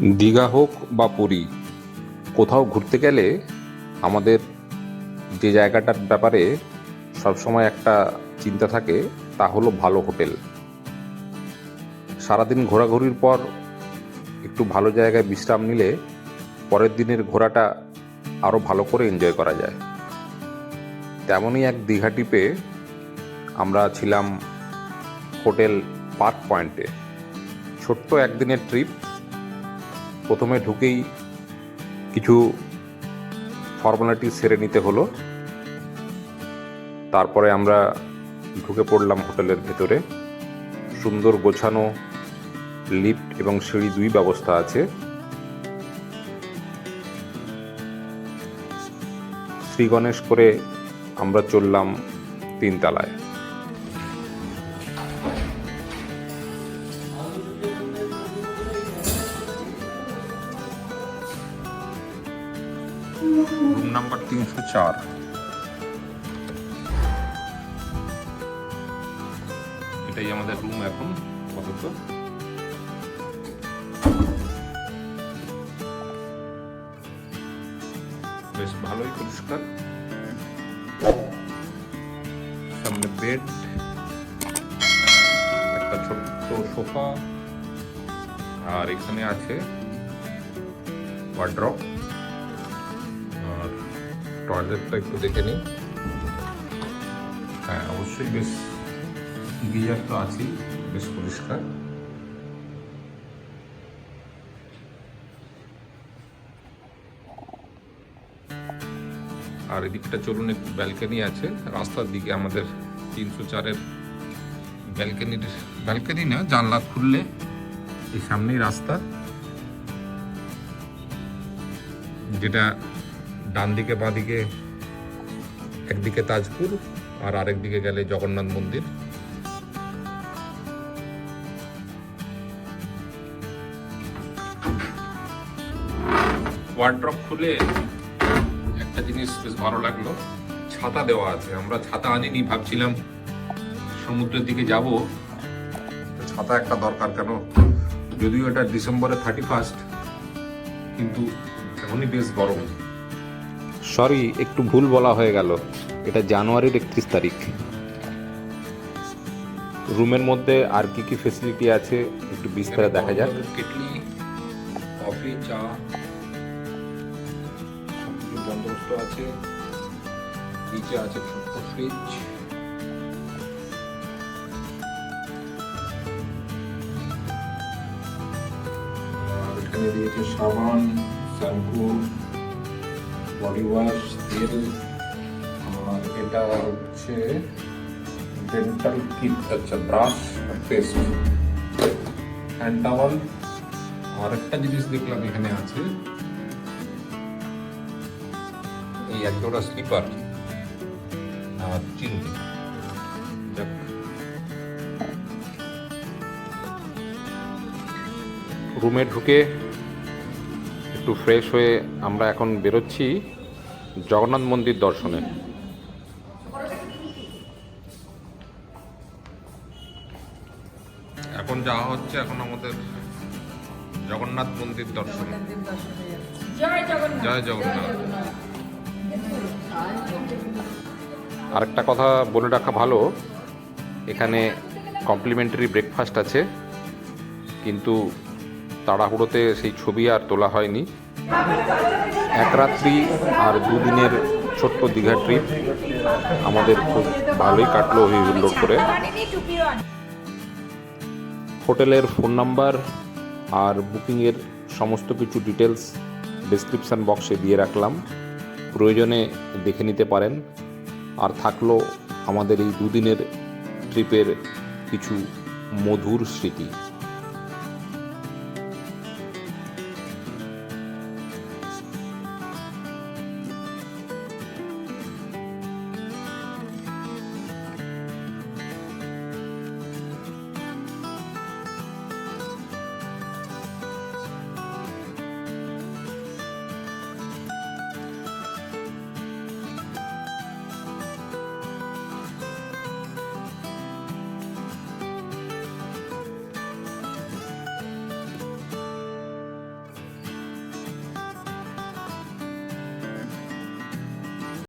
দীঘা হোক বা পুরী, কোথাও ঘুরতে গেলে আমাদের যে জায়গাটার ব্যাপারে সবসময় একটা চিন্তা থাকে, তা হলো ভালো হোটেল। সারাদিন ঘোরাঘুরির পর একটু ভালো জায়গায় বিশ্রাম নিলে পরের দিনের ঘোরাটা আরও ভালো করে এনজয় করা যায়। তেমনই এক দীঘা টিপে আমরা ছিলাম হোটেল পার্ক পয়েন্টে। ছোট্ট একদিনের ট্রিপ প্রথমে ঢুকেই কিছু ফর্মালিটি সেরে নিতে হলো। তারপরে আমরা ঢুকে পড়লাম হোটেলের ভেতরে। সুন্দর গোছানো লিফট এবং সিঁড়ি দুই ব্যবস্থা আছে। শ্রী গণেশ করে আমরা চললাম তিনতলায়। রুম নাম্বার তিনশো চার এটাই আমাদের রুম এখন, আপাতত। বেশ ভালোই পরিষ্কার। সামনে বেড একটা ছোট্ট সোফা আর এখানে আছে ওয়ার্ড্রপ আর টয়লেটটা একটু দেখে নিই। হ্যাঁ অবশ্যই বেশ গিজার তো আছেই, বেশ পরিষ্কার। আর এদিকটা চলুন, একটু ব্যালকনি আছে। রাস্তার দিকে আমাদের তিনশো চারের ব্যালকনির, ব্যালকনি না, জানলা খুললে এই সামনেই রাস্তা। যেটা ডান দিকে বাঁ দিকে একদিকে তাজপুর আর আরেক দিকে গেলে জগন্নাথ মন্দির। ওয়ার্ড্রপ খুলে একটা জিনিস বেশ ভালো লাগল। ছাতা দেওয়া আছে, আমরা ছাতা আনিনি, ভাবছিলাম সমুদ্রের দিকে যাব। ছাতা একটা দরকার কেন? যদিও এটা ডিসেম্বরের থার্টি ফার্স্ট কিন্তু এখনই বেশ গরম। সরি, একটু ভুল বলা হয়ে গেল। এটা জানুয়ারির একত্রিশ তারিখ। রুমের মধ্যে আর কি কি ফেসিলিটি আছে, একটু বিস্তারে দেখা যাক। কেটলি কফি চা বন্দোবস্ত আছে। নিচে আছে ছোট্ট ফ্রিজ এখানে দিয়েছে সাবান, শ্যাম্পু। বডি ওয়াশ তেল আর এটা হচ্ছে ডেন্টাল কিট আচ্ছা ব্রাশ আর পেস্ট হ্যান্ড টাওয়াল আর একটা জিনিস দেখলাম এখানে আছে। এই একজোড়া স্লিপার আর চিরুনি যাক। রুমে ঢুকে একটু ফ্রেশ হয়ে আমরা এখন বেরোচ্ছি জগন্নাথ মন্দির দর্শনে। এখন যাওয়া হচ্ছে এখন আমাদের জগন্নাথ মন্দির দর্শন। জয় জগন্নাথ। জয় জগন্নাথ। আরেকটা কথা বলে রাখা ভালো এখানে কমপ্লিমেন্টারি ব্রেকফাস্ট আছে কিন্তু তাড়াহুড়োতে সেই ছবি আর তোলা হয়নি। এক রাত্রি আর দুদিনের ছোট্ট দীঘা ট্রিপ আমাদের খুব ভালোই কাটলো হুল্লোড় করে। হোটেলের ফোন নাম্বার আর বুকিংয়ের সমস্ত কিছু ডিটেলস ডেসক্রিপশান বক্সে দিয়ে রাখলাম। প্রয়োজনে দেখে নিতে পারেন। আর থাকল আমাদের এই দুদিনের ট্রিপের কিছু মধুর স্মৃতি।